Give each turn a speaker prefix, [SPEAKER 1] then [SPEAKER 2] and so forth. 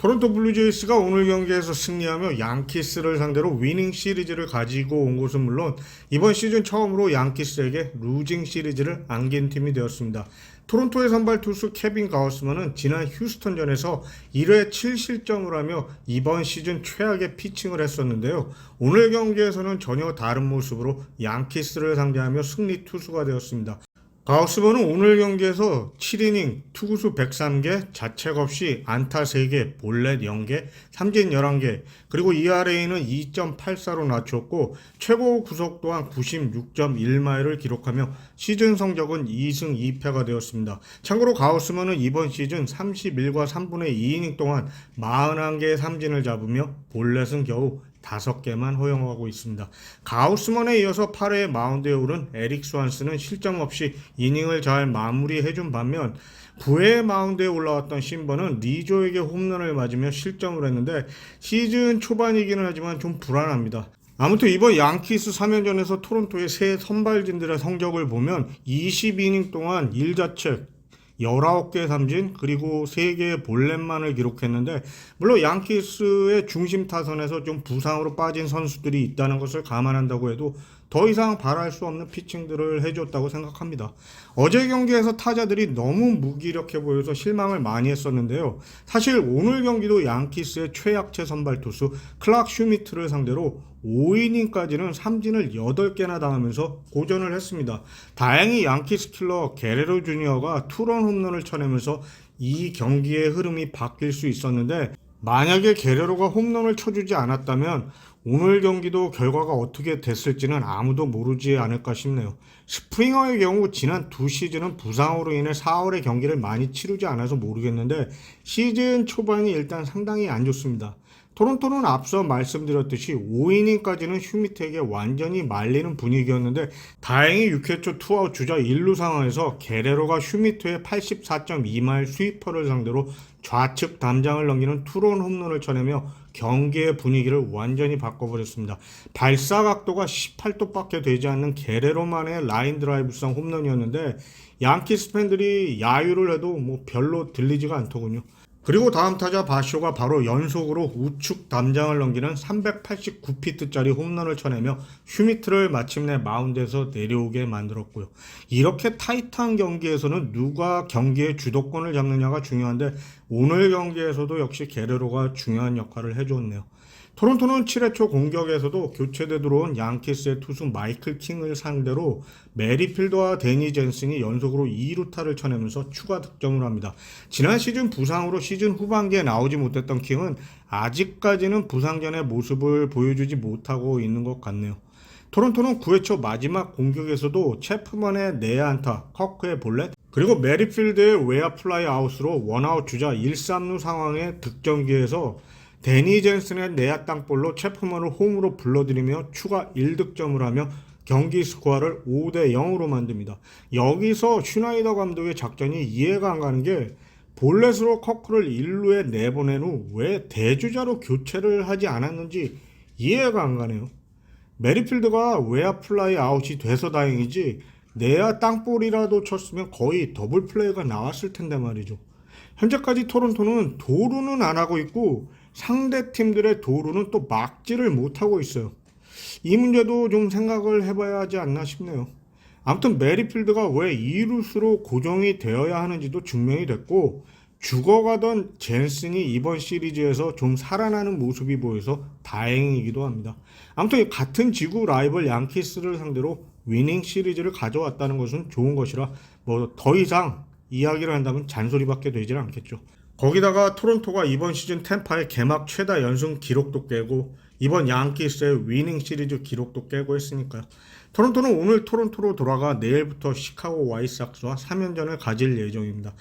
[SPEAKER 1] 토론토 블루제이스가 오늘 경기에서 승리하며 양키스를 상대로 위닝 시리즈를 가지고 온 것은 물론 이번 시즌 처음으로 양키스에게 루징 시리즈를 안긴 팀이 되었습니다. 토론토의 선발 투수 케빈 가우스만은 지난 휴스턴전에서 1회 7실점을 하며 이번 시즌 최악의 피칭을 했었는데요. 오늘 경기에서는 전혀 다른 모습으로 양키스를 상대하며 승리 투수가 되었습니다. 가우스버는 오늘 경기에서 7이닝 투구수 103개, 자책 없이 안타 3개, 볼넷 0개, 삼진 11개, 그리고 ERA는 2.84로 낮췄고 최고 구속 또한 96.1마일을 기록하며 시즌 성적은 2승 2패가 되었습니다. 참고로 가우스먼은 이번 시즌 31과 3분의 2이닝 동안 41개의 삼진을 잡으며 볼넷은 겨우 다섯 개만 허용하고 있습니다. 가우스먼에 이어서 8회 마운드에 오른 에릭 스완스는 실점 없이 이닝을 잘 마무리해준 반면 9회 마운드에 올라왔던 심버는 리조에게 홈런을 맞으며 실점을 했는데 시즌 초반이기는 하지만 좀 불안합니다. 아무튼 이번 양키스 3연전에서 토론토의 새 선발진들의 성적을 보면 22이닝 동안 1자책 19개 삼진 그리고 3개의 볼넷만을 기록했는데 물론 양키스의 중심 타선에서 좀 부상으로 빠진 선수들이 있다는 것을 감안한다고 해도 더 이상 바랄 수 없는 피칭들을 해줬다고 생각합니다. 어제 경기에서 타자들이 너무 무기력해 보여서 실망을 많이 했었는데요. 사실 오늘 경기도 양키스의 최약체 선발 투수 클락 슈미트를 상대로 5이닝까지는 삼진을 8개나 당하면서 고전을 했습니다. 다행히 양키스 킬러 게레로 주니어가 투런 홈런을 쳐내면서 이 경기의 흐름이 바뀔 수 있었는데 만약에 게레로가 홈런을 쳐주지 않았다면 오늘 경기도 결과가 어떻게 됐을지는 아무도 모르지 않을까 싶네요. 스프링어의 경우 지난 두 시즌은 부상으로 인해 4월에 경기를 많이 치르지 않아서 모르겠는데 시즌 초반이 일단 상당히 안 좋습니다. 토론토는 앞서 말씀드렸듯이 5이닝까지는 슈미트에게 완전히 말리는 분위기였는데 다행히 6회 초 투아웃 주자 1루 상황에서 게레로가 슈미트의 84.2마일 스위퍼를 상대로 좌측 담장을 넘기는 투런 홈런을 쳐내며 경기의 분위기를 완전히 바꿔버렸습니다. 발사 각도가 18도밖에 되지 않는 게레로만의 라인 드라이브성 홈런이었는데 양키스 팬들이 야유를 해도 뭐 별로 들리지가 않더군요. 그리고 다음 타자 바쇼가 바로 연속으로 우측 담장을 넘기는 389피트짜리 홈런을 쳐내며 슈미트를 마침내 마운드에서 내려오게 만들었고요. 이렇게 타이트한 경기에서는 누가 경기의 주도권을 잡느냐가 중요한데 오늘 경기에서도 역시 게레로가 중요한 역할을 해줬네요. 토론토는 7회 초 공격에서도 교체돼 들어온 양키스의 투수 마이클 킹을 상대로 메리필드와 데니 젠슨이 연속으로 2루타를 쳐내면서 추가 득점을 합니다. 지난 시즌 부상으로 시즌 후반기에 나오지 못했던 킹은 아직까지는 부상 전의 모습을 보여주지 못하고 있는 것 같네요. 토론토는 9회 초 마지막 공격에서도 체프먼의 내야 안타, 커크의 볼넷, 그리고 메리필드의 외야 플라이 아웃으로 원아웃 주자 1, 3루 상황의 득점 기회에서 데니 젠슨의 내야 땅볼로 체프먼을 홈으로 불러들이며 추가 1득점을 하며 경기 스코어를 5대 0으로 만듭니다. 여기서 슈나이더 감독의 작전이 이해가 안 가는 게 볼넷으로 커크를 1루에 내보낸 후 왜 대주자로 교체를 하지 않았는지 이해가 안 가네요. 메리필드가 외야 플라이 아웃이 돼서 다행이지 내야 땅볼이라도 쳤으면 거의 더블 플레이가 나왔을 텐데 말이죠. 현재까지 토론토는 도루는 안 하고 있고 상대 팀들의 도루는 또 막지를 못하고 있어요. 이 문제도 좀 생각을 해봐야 하지 않나 싶네요. 아무튼 메리필드가 왜 2루수로 고정이 되어야 하는지도 증명이 됐고 죽어가던 젠슨이 이번 시리즈에서 좀 살아나는 모습이 보여서 다행이기도 합니다. 아무튼 같은 지구 라이벌 양키스를 상대로 위닝 시리즈를 가져왔다는 것은 좋은 것이라 뭐 더 이상 이야기를 한다면 잔소리밖에 되질 않겠죠. 거기다가 토론토가 이번 시즌 템파의 개막 최다 연승 기록도 깨고 이번 양키스의 위닝 시리즈 기록도 깨고 했으니까요. 토론토는 오늘 토론토로 돌아가 내일부터 시카고 와이삭스와 3연전을 가질 예정입니다.